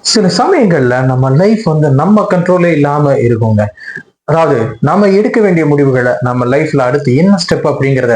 சில சமயங்கள்ல நம்ம லைஃப் வந்து நம்ம கண்ட்ரோலே இல்லாம இருக்குங்க. அதாவது நம்ம எடுக்க வேண்டிய முடிவுகளை நம்ம லைஃப்ல அடுத்து என்ன ஸ்டெப் அப்படிங்கிறத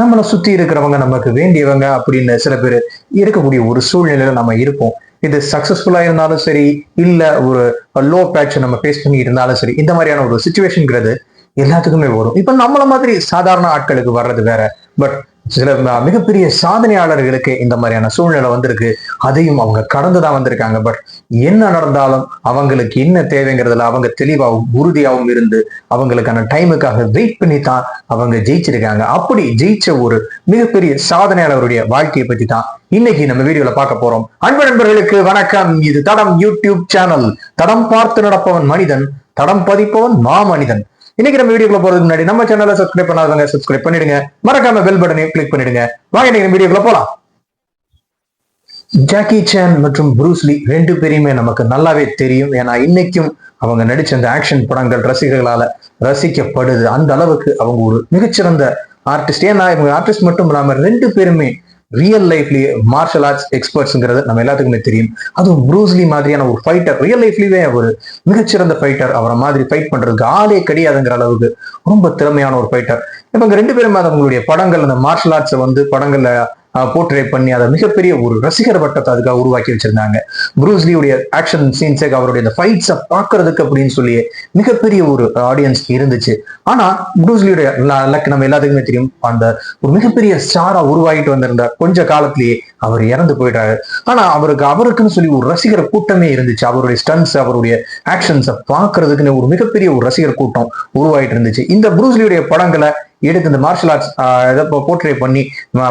நம்மளை சுத்தி இருக்கிறவங்க நமக்கு வேண்டியவங்க அப்படின்னு சில பேர் இருக்கக்கூடிய ஒரு சூழ்நிலையில நம்ம இருப்போம். இது சக்சஸ்ஃபுல்லா இருந்தாலும் சரி இல்ல ஒரு லோ பேட்ச் நம்ம ஃபேஸ் பண்ணி இருந்தாலும் சரி இந்த மாதிரியான ஒரு சுச்சுவேஷன்ங்கிறது எல்லாத்துக்குமே வரும். இப்ப நம்மள மாதிரி சாதாரண ஆட்களுக்கு வர்றது வேற. பட் சில மிகப்பெரிய சாதனையாளர்களுக்கு இந்த மாதிரியான சூழ்நிலை வந்திருக்கு. அதையும் அவங்க கடந்துதான் வந்திருக்காங்க. பட் என்ன நடந்தாலும் அவங்களுக்கு என்ன தேவைங்கிறதுல அவங்க தெளிவாகவும் உறுதியாகவும் இருந்து அவங்களுக்கான டைமுக்காக வெயிட் பண்ணி தான் அவங்க ஜெயிச்சிருக்காங்க. அப்படி ஜெயிச்ச ஒரு மிகப்பெரிய சாதனையாளருடைய வாழ்க்கையை பத்தி தான் இன்னைக்கு நம்ம வீடியோல பார்க்க போறோம். அன்பு நண்பர்களுக்கு வணக்கம். இது தடம் யூடியூப் சேனல். தடம் பார்த்து நடப்பவன் மனிதன் தடம் பதிப்பவன் மாமனிதன். இன்னைக்கு நம்ம வீடியோக்குள்ள போறதுக்கு முன்னாடி நம்ம சேனலை சப்ஸ்கிரைப் பண்ணாதவங்க சப்ஸ்கிரைப் பண்ணிடுங்க. மறக்காம பெல் பட்டனையும் கிளிக் பண்ணிடுங்க. வாங்க இன்னைக்கு வீடியோக்குள்ள போலாம். ஜாக்கி சேன் மற்றும் புரூஸ்லி ரெண்டு பேரையுமே நமக்கு நல்லாவே தெரியும். ஏன்னா இன்னைக்கும் அவங்க நடிச்ச அந்த ஆக்ஷன் படங்கள் ரசிகர்களால ரசிக்கப்படுது. அந்த அளவுக்கு அவங்க ஒரு மிகச்சிறந்த ஆர்டிஸ்ட் ஏன்னா இவங்க ஆர்டிஸ்ட் மட்டும் இல்லாம ரெண்டு பேருமே ரியல் லைஃப்லயே மார்ஷல் ஆர்ட்ஸ் எக்ஸ்பர்ட்ஸ்ங்கிறது நம்ம எல்லாத்துக்குமே தெரியும். அதுவும் ப்ரூஸ்லி மாதிரியான ஒரு ஃபைட்டர் ரியல் லைஃப்லயே ஒரு மிகச்சிறந்த ஃபைட்டர் அவரை மாதிரி ஃபைட் பண்றதுக்கு ஆளே கிடையாதுங்கிற அளவுக்கு ரொம்ப திறமையான ஒரு ஃபைட்டர் இவங்க ரெண்டு பேரும் அவங்களுடைய படங்கள் அந்த மார்ஷல் ஆர்ட்ஸை வந்து படங்கள்ல போர்ட்ரேட் பண்ணி அதை மிகப்பெரிய ஒரு ரசிகர் வட்டத்தை அதுக்காக உருவாக்கி வச்சிருந்தாங்க. ப்ரூஸ்லியுடைய ஆக்ஷன் சீன்ஸை அவருடைய அந்த ஃபைட்ஸை பார்க்கறதுக்கு அப்படின்னு சொல்லி மிகப்பெரிய ஒரு ஆடியன்ஸ் இருந்துச்சு. ஆனா ப்ரூஸ்லியுடைய லக் நம்ம எல்லாத்துக்குமே தெரியும். அந்த ஒரு மிகப்பெரிய ஸ்டாரா உருவாகிட்டு வந்திருந்த கொஞ்ச காலத்திலேயே அவர் இறந்து போயிட்டாரு. ஆனா அவருக்கு அவருக்குன்னு சொல்லி ஒரு ரசிகர் கூட்டமே இருந்துச்சு. அவருடைய ஸ்டன்ஸ் அவருடைய ஆக்ஷன்ஸை பார்க்கறதுக்குன்னு ஒரு மிகப்பெரிய ஒரு ரசிகர் கூட்டம் உருவாயிட்டு இருந்துச்சு. இந்த ப்ரூஸ்லியுடைய படங்களை எடுத்து இந்த மார்ஷல் ஆர்ட்ஸ் இதை போர்ட்ரே பண்ணி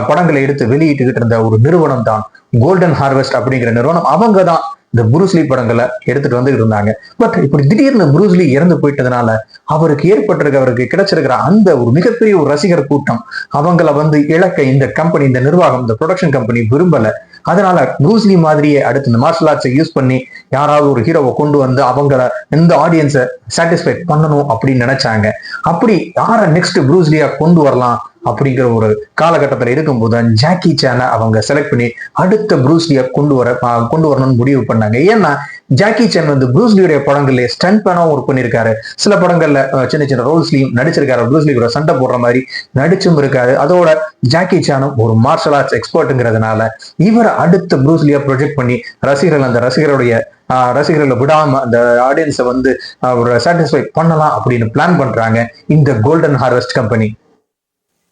படங்களை எடுத்து வெளியிட்டுக்கிட்டு இருந்த ஒரு நிறுவனம் தான் கோல்டன் ஹார்வெஸ்ட் அப்படிங்கிற நிறுவனம். அவங்க தான் இந்த புரூஸ்லி படங்களை எடுத்துட்டு வந்துட்டு இருந்தாங்க. பட் இப்படி திடீர்னு புரூஸ்லி இறந்து போயிட்டதுனால அவருக்கு ஏற்பட்டிருக்க அவருக்கு கிடைச்சிருக்கிற அந்த ஒரு மிகப்பெரிய ஒரு ரசிகர் கூட்டம் அவங்கள வந்து இழக்க இந்த கம்பெனி இந்த நிர்வாகம் இந்த ப்ரொடக்ஷன் கம்பெனி விரும்பல. அதனால ப்ரூஸ்லி மாதிரியே அடுத்து இந்த மார்ஷல் ஆர்ட்ஸை யூஸ் பண்ணி யாராவது ஒரு ஹீரோவை கொண்டு வந்து அவங்கள இந்த ஆடியன்ஸை சாட்டிஸ்ஃபை பண்ணணும் அப்படின்னு நினைச்சாங்க. அப்படி யாரை நெக்ஸ்ட் ப்ரூஸ்லியா கொண்டு வரலாம்? அப்படிங்கிற ஒரு காலகட்டத்தில் இருக்கும்போது தான் ஜாக்கி சேனை அவங்க செலக்ட் பண்ணி அடுத்த ப்ரூஸ்லியா கொண்டு வர கொண்டு வரணும்னு முடிவு பண்ணாங்க. ஏன்னா ஜாக்கி சேன் வந்து ப்ரூஸ்லியுடைய படங்கள்ல ஸ்டன்ட் பேனாவும் ஒர்க் பண்ணியிருக்காரு. சில படங்கள்ல சின்ன சின்ன ரோல்ஸ்லையும் நடிச்சிருக்காரு. ப்ரூஸ்லி கூட சண்டை போடுற மாதிரி நடிச்சும் இருக்காரு. அதோட ஜாக்கி சானும் ஒரு மார்ஷல் ஆர்ட்ஸ் எக்ஸ்பர்ட்டுங்கிறதுனால இவரை அடுத்த ப்ரூஸ்லியா ப்ரொஜெக்ட் பண்ணி ரசிகர்கள் அந்த ரசிகருடைய ரசிகர்களை விடாம அந்த ஆடியன்ஸை வந்து ஒரு சாட்டிஸ்ஃபை பண்ணலாம் அப்படின்னு பிளான் பண்றாங்க இந்த கோல்டன் ஹார்வெஸ்ட் கம்பெனி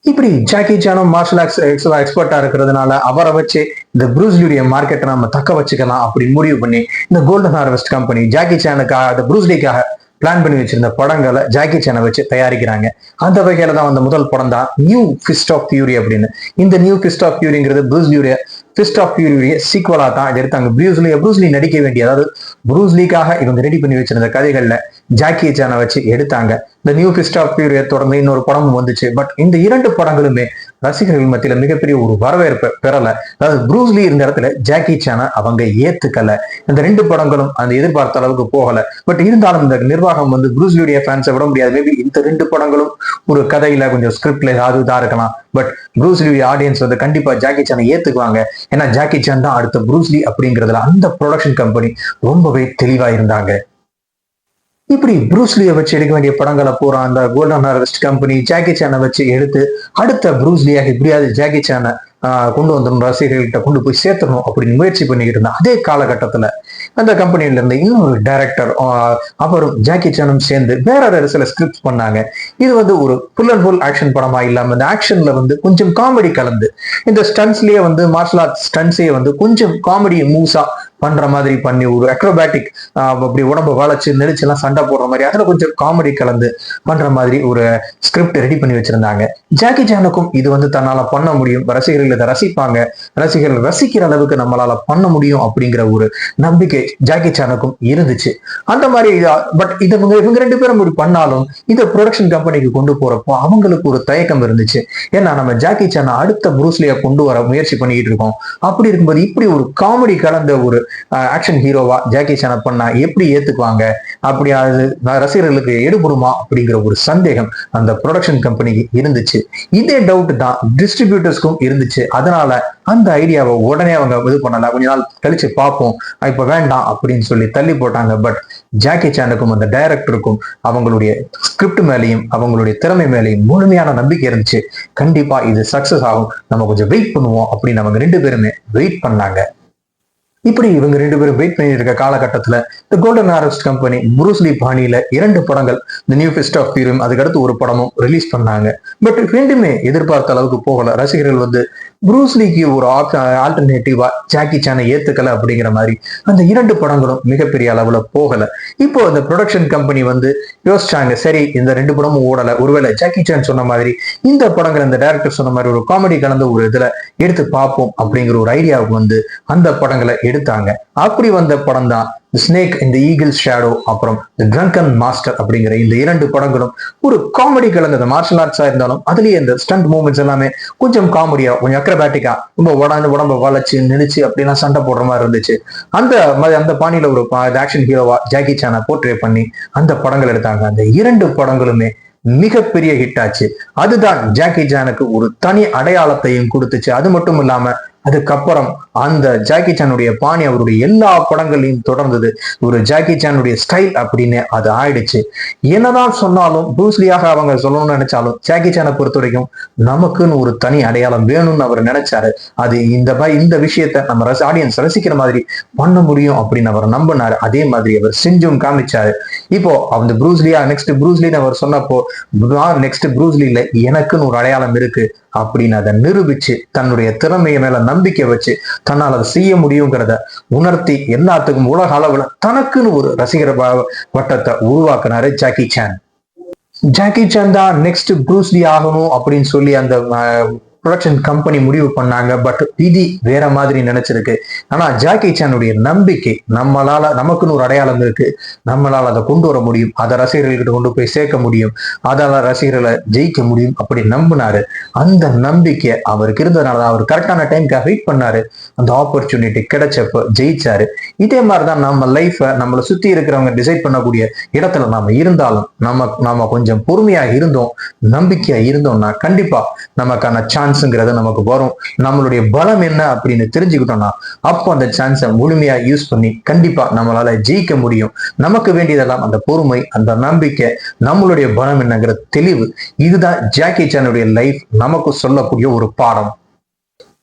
இப்படி ஜாக்கி சானும் மார்ஷல் ஆர்ட்ஸ் எக்ஸ்பர்ட்டா இருக்கிறதுனால அவரை வச்சு இந்த ப்ரூஸ்லியுடைய மார்க்கெட்டை நம்ம தக்க வச்சுக்கலாம் அப்படின்னு முடிவு பண்ணி இந்த கோல்டன் ஹார்வெஸ்ட் கம்பெனி ஜாக்கி சானுக்காக இந்த ப்ரூஸ்லிக்காக பிளான் பண்ணி வச்சிருந்த படங்களை ஜாக்கி சேனை வச்சு தயாரிக்கிறாங்க. அந்த வகையில தான் வந்த முதல் படம் தான் நியூ ஃபிஸ்ட் ஆஃப் பியூரி அப்படின்னு. இந்த நியூ ஃபிஸ்ட் ஆஃப் பியூரிங்கிறது ப்ரூஸ்லியுடைய ஃபிஸ்ட் ஆஃப் பியூரியுடைய சீக்வலா தான் எடுத்தாங்க. ப்ரூஸ்லி ப்ரூஸ்லி நடிக்க வேண்டிய அதாவது ப்ரூஸ்லிக்காக இவங்க ரெடி பண்ணி வச்சிருந்த கதைகள்ல ஜாக்கி சானை வச்சு எடுத்தாங்க. இந்த நியூ பிஸ்ட் ஆஃப் பியூரியை தொடர்ந்து இன்னொரு படமும் வந்துச்சு. பட் இந்த இரண்டு படங்களுமே ரசிகர்கள் மத்தியில மிகப்பெரிய ஒரு வரவேற்பை பெறல. அதாவது ப்ரூஸ்லி இருந்த இடத்துல ஜாக்கி சானை அவங்க ஏத்துக்கல. இந்த ரெண்டு படங்களும் அந்த எதிர்பார்த்த அளவுக்கு போகல. பட் இருந்தாலும் இந்த நிர்வாகம் வந்து ப்ரூஸ்லியுடைய ஃபேன்ஸை விட முடியாது. மேபி இந்த ரெண்டு படங்களும் ஒரு கதையில கொஞ்சம் ஸ்கிரிப்ட்ல ஏதாவது இதாக இருக்கலாம். பட் ப்ரூஸ்லியுடைய ஆடியன்ஸ் வந்து கண்டிப்பா ஜாக்கி சானை ஏத்துக்குவாங்க. ஏன்னா ஜாக்கி சான் தான் அடுத்த ப்ரூஸ்லி அப்படிங்கிறதுல அந்த ப்ரொடக்ஷன் கம்பெனி ரொம்பவே தெளிவா இருந்தாங்க. இப்படி ப்ரூஸ்லியை வச்சு எடுக்க வேண்டிய படங்களை பூரா அந்த கோல்டன் ஹார்வெஸ்ட் கம்பெனி ஜாக்கி சானை வச்சு எடுத்து அடுத்த ப்ரூஸ்லியாக எப்படியாவது ஜாக்கி சானை ஆஹ், கொண்டு வந்துடணும் ரசிகர்கள்கிட்ட கொண்டு போய் சேர்த்தணும் அப்படின்னு முயற்சி பண்ணிக்கிட்டு இருந்த அதே காலகட்டத்துல அந்த கம்பெனில இருந்து இன்னொரு டைரக்டர் அப்புறம் ஜாக்கி சானும் சேர்ந்து வேற வேற சில ஸ்கிரிப்ட் பண்ணாங்க. இது வந்து ஒரு ஃபுல் அண்ட் ஃபுல் ஆக்ஷன் படமா இல்லாம இந்த ஆக்ஷன்ல வந்து கொஞ்சம் காமெடி கலந்து இந்த ஸ்டன்ஸ்லயே வந்து மார்ஷல் ஆர்ட்ஸ் ஸ்டன்ஸே வந்து கொஞ்சம் காமெடி மூவ்ஸா பண்ற மாதிரி பண்ணி ஒரு அக்ரோபேட்டிக் அப்படி உடம்பு வளைச்சு நெரிச்செல்லாம் சண்டை போடுற மாதிரி அதுல கொஞ்சம் காமெடி கலந்து பண்ற மாதிரி ஒரு ஸ்கிரிப்ட் ரெடி பண்ணி வச்சிருந்தாங்க. ஜாக்கி ஜானுக்கும் இது வந்து தன்னால பண்ண முடியும். ரசிகர்கள் இதை ரசிப்பாங்க. ரசிகர்கள் ரசிக்கிற அளவுக்கு நம்மளால பண்ண முடியும் அப்படிங்கிற ஒரு நம்பிக்கை ஜாக்கி சானுக்கும் இருந்துச்சு. அந்த மாதிரி பட் இது இவங்க ரெண்டு பேரும் இப்படி பண்ணாலும் இந்த ப்ரொடக்ஷன் கம்பெனிக்கு கொண்டு போறப்போ அவங்களுக்கு ஒரு தயக்கம் இருந்துச்சு. ஏன்னா நம்ம ஜாக்கி சானை அடுத்த புரூஸ்லியா கொண்டு வர முயற்சி பண்ணிக்கிட்டு இருக்கோம். அப்படி இருக்கும்போது இப்படி ஒரு காமெடி கலந்த ஒரு ஆக்ஷன் ஹீரோவா ஜாக்கி சானை பண்ணா எப்படி ஏத்துக்குவாங்க? அப்படி அது ரசிகர்களுக்கு எடுபடுமா? அப்படிங்கிற ஒரு சந்தேகம் அந்த ப்ரொடக்ஷன் கம்பெனிக்கு இருந்துச்சு. இதே டவுட் தான் டிஸ்ட்ரிபியூட்டர்ஸ்க்கும் இருந்துச்சு. அதனால அந்த ஐடியாவை உடனே அவங்க இது பண்ணல கொஞ்ச நாள் கழிச்சு பார்ப்போம். இப்ப வேண்டாம் அப்படின்னு சொல்லி தள்ளி போட்டாங்க. பட் ஜாக்கி சானுக்கும் அந்த டைரக்டருக்கும் அவங்களுடைய ஸ்கிரிப்ட் மேலேயும் அவங்களுடைய திறமை மேலேயும் முழுமையான நம்பிக்கை இருந்துச்சு. கண்டிப்பா இது சக்சஸ் ஆகும். நம்ம கொஞ்சம் வெயிட் பண்ணுவோம் அப்படின்னு அவங்க ரெண்டு பேருமே வெயிட் பண்ணாங்க. இப்படி இவங்க ரெண்டு பேரும் வெயிட் பண்ணிட்டு இருக்க காலகட்டத்துல the golden harvest company Bruce Lee பாணியில இரண்டு படங்கள் த நியூ ஃபெஸ்ட் ஆஃப் ஃபியூரியம் அதுக்கடுத்து ஒரு படமும் ரிலீஸ் பண்ணாங்க. பட் ரெண்டுமே எதிர்பார்த்த அளவுக்கு போகல. ரசிகர்கள் வந்து ப்ரூஸ்லிக்கு ஒரு ஆல்டர்னேட்டிவா ஜாக்கி சானை ஏத்துக்கல அப்படிங்கிற மாதிரி அந்த இரண்டு படங்களும் மிகப்பெரிய அளவுல போகல. இப்போ அந்த ப்ரொடக்ஷன் கம்பெனி வந்து யோசிச்சாங்க சரி இந்த ரெண்டு படமும் ஓடல. ஒருவேளை ஜாக்கி சான் சொன்ன மாதிரி இந்த படங்கள் இந்த டைரக்டர் சொன்ன மாதிரி ஒரு காமெடி கலந்த ஒரு இதுல எடுத்து பார்ப்போம் அப்படிங்கிற ஒரு ஐடியாவுக்கு வந்து அந்த படங்களை எடுத்தாங்க. அப்படி வந்த படம் தான் ஸ்னேக் இந்த ஈகிள் ஷேடோ அப்புறம் த ட்ரங்கன் மாஸ்டர் அப்படிங்கிற இந்த இரண்டு படங்களும் ஒரு காமெடி கலந்த மார்ஷல் ஆர்ட்ஸா இருந்தாலும் அதுலயே இந்த ஸ்டண்ட் மூமெண்ட்ஸ் எல்லாமே கொஞ்சம் காமெடியா கொஞ்சம் அக்ரபேட்டிக்கா ரொம்ப உடம்பு உடம்ப வளைச்சு நினைச்சு அப்படிலாம் சண்டை போடுற மாதிரி இருந்துச்சு. அந்த மாதிரி அந்த பாணியில ஒரு ஆக்ஷன் ஹீரோவா ஜாக்கி சானை போர்ட்ரே பண்ணி அந்த படங்கள் எடுத்தாங்க. அந்த இரண்டு படங்களுமே மிகப்பெரிய ஹிட் ஆச்சு. அதுதான் ஜாக்கி ஜானுக்கு ஒரு தனி அடையாளத்தையும் கொடுத்துச்சு. அது மட்டும் இல்லாம அதுக்கப்புறம் அந்த ஜாக்கி சானுடைய பாணி அவருடைய எல்லா படங்களையும் தொடர்ந்தது. ஒரு ஜாக்கி சானுடைய ஸ்டைல் அப்படின்னு அது ஆயிடுச்சு. என்னதான் சொன்னாலும் ப்ரூஸ்லியாக அவங்க சொல்லணும்னு நினைச்சாலும் ஜாக்கி சானை பொறுத்த வரைக்கும் நமக்குன்னு ஒரு தனி அடையாளம் வேணும்னு அவர் நினைச்சாரு. அது இந்த மாதிரி இந்த விஷயத்த நம்ம ரச ஆடியன்ஸ் ரசிக்கிற மாதிரி பண்ண முடியும் அப்படின்னு அவர் நம்பினாரு. அதே மாதிரி அவர் செஞ்சும் காமிச்சாரு. இப்போ அந்த ப்ரூஸ்லியா நெக்ஸ்ட் ப்ரூஸ்லின்னு அவர் சொன்னப்போ நெக்ஸ்ட் ப்ரூஸ்லியில எனக்குன்னு ஒரு அடையாளம் இருக்கு. அப்படின்னு அதை நிரூபிச்சு தன்னுடைய திறமையை மேல நம்பிக்கை வச்சு தன்னால் அதை செய்ய முடியுங்கிறத உணர்த்தி எல்லாத்துக்கும் உலக அளவுல தனக்குன்னு ஒரு ரசிகர் வட்டத்தை உருவாக்குனாரு ஜாக்கி சான் ஜாக்கி சான் தான் நெக்ஸ்ட் ப்ரூஸ்லி ஆகணும் அப்படின்னு சொல்லி அந்த ப்ரொடக்ஷன் கம்பெனி முடிவு பண்ணாங்க பட் விதி வேற மாதிரி நினைச்சிருக்கு. ஆனா ஜாக்கி சானுடைய நம்பிக்கை நம்மளால நமக்குன்னு ஒரு அடையாளம் இருக்கு. நம்மளால அதை கொண்டு வர முடியும். அதை ரசிகர்கள்கிட்ட கொண்டு போய் சேர்க்க முடியும். அதால ரசிகர்களை ஜெயிக்க முடியும் அப்படி நம்பினாரு. அந்த நம்பிக்கை அவருக்கு இருந்ததுனால அவர் கரெக்டான டைம்க்கு வெயிட் பண்ணாரு. அந்த ஆப்பர்ச்சுனிட்டி கிடைச்சப்ப ஜெயிச்சாரு. இதே மாதிரிதான் நம்ம லைஃப்பை நம்மளை சுத்தி இருக்கிறவங்க டிசைட் பண்ணக்கூடிய இடத்துல நாம இருந்தாலும் நம்ம நாம கொஞ்சம் பொறுமையா இருந்தோம் நம்பிக்கையா இருந்தோம்னா கண்டிப்பா நமக்கான சான்ஸுங்கிறது நமக்கு வரும். நம்மளுடைய பலம் என்ன அப்படின்னு தெரிஞ்சுக்கிட்டோம்னா அப்போ அந்த சான்ஸை முழுமையா யூஸ் பண்ணி கண்டிப்பா நம்மளால ஜெயிக்க முடியும். நமக்கு வேண்டியதெல்லாம் அந்த பொறுமை அந்த நம்பிக்கை நம்மளுடைய பலம் என்னங்கிற தெளிவு இதுதான் ஜாக்கி சானுடைய லைஃப் நமக்கு சொல்லக்கூடிய ஒரு பாடம்.